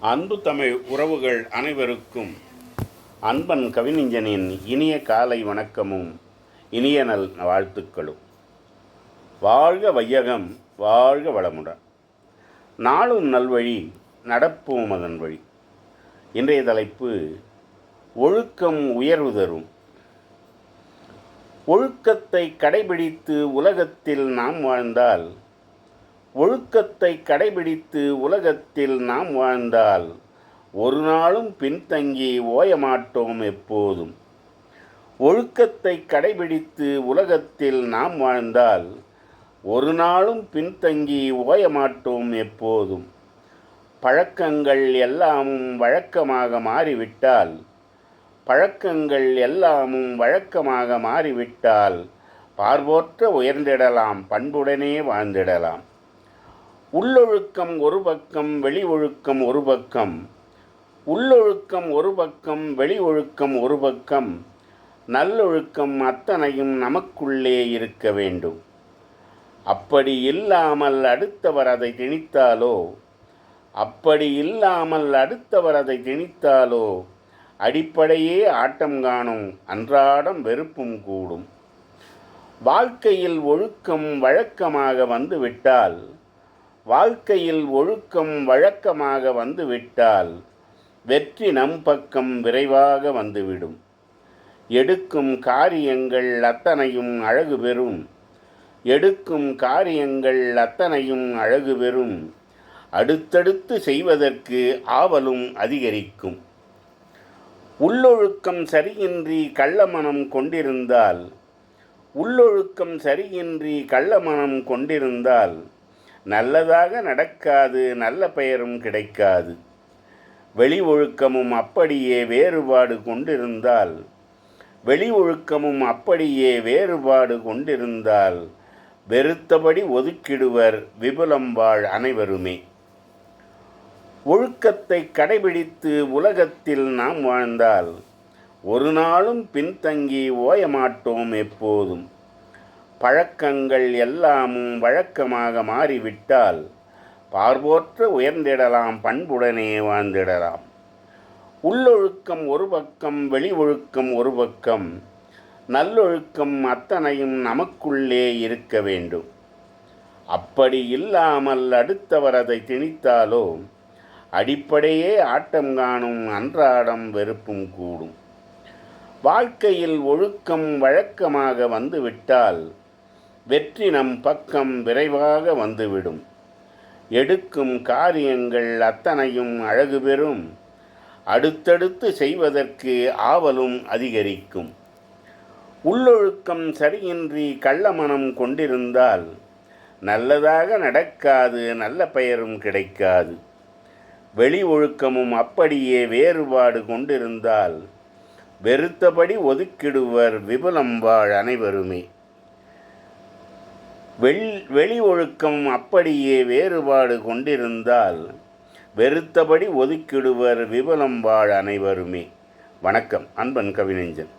அன்பு தமிழ் உறவுகள் அனைவருக்கும் அன்பன் கவிஞனின் இனிய காலை வணக்கமும் இனிய நல் வாழ்த்துக்களும். வாழ்க வையகம் வாழ்க வளமுடன். நாளும் நல்வழி நடப்போம் அதன் வழி. இன்றைய தலைப்பு ஒழுக்கம் உயர்வு தரும். ஒழுக்கத்தை கடைபிடித்து உலகத்தில் நாம் வாழ்ந்தால் ஒழுக்கத்தை கடைபிடித்து உலகத்தில் நாம் வாழ்ந்தால் ஒரு நாளும் பின்தங்கி ஓயமாட்டோம் எப்போதும். ஒழுக்கத்தை கடைபிடித்து உலகத்தில் நாம் வாழ்ந்தால் ஒரு நாளும் பின்தங்கி ஓயமாட்டோம் எப்போதும். பழக்கங்கள் எல்லாமும் வழக்கமாக மாறிவிட்டால் பழக்கங்கள் எல்லாமும் வழக்கமாக மாறிவிட்டால் பார்வோற்ற உயர்ந்திடலாம் பண்புடனே வாழ்ந்திடலாம். உள்ளொழுக்கம் ஒரு பக்கம் வெளி ஒழுக்கம் ஒரு பக்கம். உள்ளொழுக்கம் ஒரு பக்கம் வெளி ஒழுக்கம் ஒரு பக்கம். நல்லொழுக்கம் அத்தனையும் நமக்குள்ளே இருக்க வேண்டும். அப்படி இல்லாமல் அடுத்தவர் அதை திணித்தாலோ? அப்படி இல்லாமல் அடுத்தவர் அதை திணித்தாலோ? அடிப்படையே ஆட்டம் காணும் அன்றாடம் வெறுப்பும் கூடும். வாழ்க்கையில் ஒழுக்கம் வழக்கமாக வந்துவிட்டால் வாழ்க்கையில் ஒழுக்கம் வழக்கமாக வந்துவிட்டால் வெற்றி நம் பக்கம் விரைவாக வந்துவிடும். எடுக்கும் காரியங்கள் அத்தனையும் அழகு பெறும். எடுக்கும் காரியங்கள் அத்தனையும் அழகு பெறும். அடுத்தடுத்து செய்வதற்கு ஆவலும் அதிகரிக்கும். உள்ளொழுக்கம் சரியின்றி கள்ளமனம் கொண்டிருந்தால் உள்ளொழுக்கம் சரியின்றி கள்ளமனம் கொண்டிருந்தால் நல்லதாக நடக்காது நல்ல பெயரும் கிடைக்காது. வெளி ஒழுக்கமும் அப்படியே வேறுபாடு கொண்டிருந்தால் வெளி ஒழுக்கமும் அப்படியே வேறுபாடு கொண்டிருந்தால் வெறுத்தபடி ஒதுக்கிடுவர் விபுலம் வாழ் அனைவருமே. ஒழுக்கத்தை கடைபிடித்து உலகத்தில் நாம் வாழ்ந்தால் ஒரு நாளும் பின்தங்கி ஓயமாட்டோம் எப்போதும். பழக்கங்கள் எல்லாமும் வழக்கமாக மாறிவிட்டால் பார்வோற்று உயர்ந்திடலாம் பண்புடனே வாழ்ந்திடலாம். உள்ளொழுக்கம் ஒரு பக்கம் வெளி ஒழுக்கம் ஒரு பக்கம். நல்லொழுக்கம் அத்தனையும் நமக்குள்ளே இருக்க வேண்டும். அப்படி இல்லாமல் அடுத்தவர் அதை திணித்தாலோ அடிப்படையே ஆட்டம் காணும் அன்றாடம் வெறுப்பும் கூடும். வாழ்க்கையில் ஒழுக்கம் வழக்கமாக வந்துவிட்டால் வெற்றி நம் பக்கம் விரைவாக வந்துவிடும். எடுக்கும் காரியங்கள் அத்தனையும் அழகு பெறும். அடுத்தடுத்து செய்வதற்கு ஆவலும் அதிகரிக்கும். உள்ளொழுக்கம் சரியின்றி கள்ளமனம் கொண்டிருந்தால் நல்லதாக நடக்காது நல்ல பெயரும் கிடைக்காது. வெளி ஒழுக்கமும் அப்படியே வேறுபாடு கொண்டிருந்தால் வெறுத்தபடி ஒதுக்கிடுவர் விபுலம் வாழ் அனைவருமே. வெள் வெளி ஒழுக்கம் அப்படியே வேறுபாடு கொண்டிருந்தால் வெறுத்தபடி ஒதுக்கிடுவர் விபலம் வாழ் அனைவருமே. வணக்கம் அன்பன் கவிநெஞ்சன்.